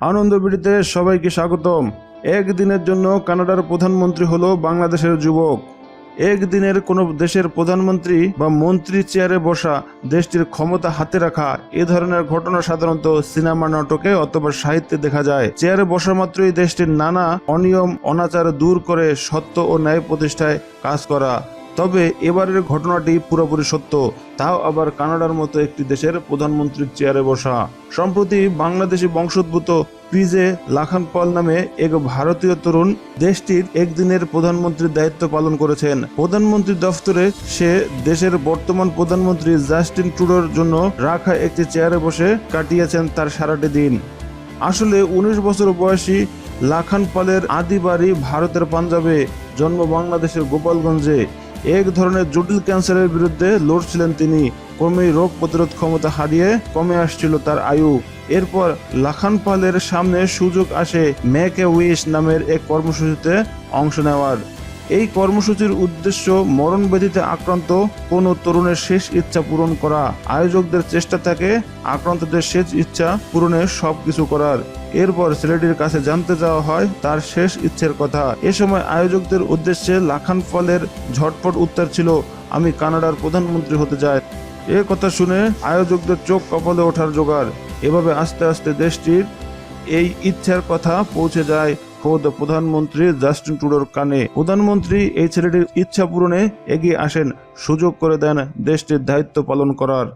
আনন্দ বিড়িতে সবাইকে স্বাগতম। একদিনের জন্য কানাডার প্রধানমন্ত্রী হলো বাংলাদেশের যুবক। একদিনের কোনো দেশের প্রধানমন্ত্রী বা মন্ত্রী চেয়ারে বসা দেশটির ক্ষমতা হাতে রাখা এ ধরনের ঘটনা সাধারণত সিনেমা নাটকে অথবা সাহিত্যে দেখা যায়। চেয়ারে বসা মাত্রই দেশটির নানা অনিয়ম, অনাচার দূর করে সত্য ও ন্যায় প্রতিষ্ঠায় কাজ করা তবে এবারের ঘটনাটি পুরোপুরি সত্য, তাও আবার কানাডার মতো একটি দেশের প্রধানমন্ত্রীর চেয়ারে বসা। সম্প্রতি বাংলাদেশি বংশোদ্ভূত পিজে লাখানপাল নামে এক ভারতীয় তরুণ দেশটির একদিনের প্রধানমন্ত্রীর দায়িত্ব পালন করেছেন। প্রধানমন্ত্রী দফতরে সে দেশের বর্তমান প্রধানমন্ত্রী জাস্টিন ট্রুডোর জন্য রাখা একটি চেয়ারে বসে কাটিয়েছেন তার সারাটি দিন। আসলে উনিশ বছর বয়সী লাখান পালের আদি বাড়ি ভারতের পাঞ্জাবে, জন্ম বাংলাদেশের গোপালগঞ্জে। এক ধরনের জটিল ক্যান্সারের বিরুদ্ধে লড়ছিলেন তিনি। ক্রমেই রোগ প্রতিরোধ ক্ষমতা হারিয়ে কমে আসছিল তার আয়ু। এরপর লাখান পালের সামনে সুযোগ আসে মেক এ উইশ নামের এক কর্মসূচিতে অংশ নেওয়ার। এই কর্মসূচির উদ্দেশ্য মরণ ব্যাধিতে আক্রান্ত কোনো তরুণের শেষ ইচ্ছা পূরণ করা। আয়োজকদের চেষ্টা থাকে আক্রান্তদের শেষ ইচ্ছা পূরণে সবকিছু করার। এরপর ছেলেটির কাছে জানতে যাওয়া হয় তার শেষ ইচ্ছের কথা। এ সময় আয়োজকদের উদ্দেশ্যে লাখান ফলের ঝটপট উত্তর ছিল, আমি কানাডার প্রধানমন্ত্রী হতে চাই। এ কথা শুনে আয়োজকদের চোখ কপালে ওঠার জোগাড়। এভাবে আস্তে আস্তে দেশটির এই ইচ্ছার কথা পৌঁছে যায়। খোদ প্রধানমন্ত্রী জাস্টিন টুডোর কানে। প্রধানমন্ত্রী এই ছেলেটির ইচ্ছা পূরণে এগিয়ে আসেন, সুযোগ করে দেন দেশটির দায়িত্ব পালন করার।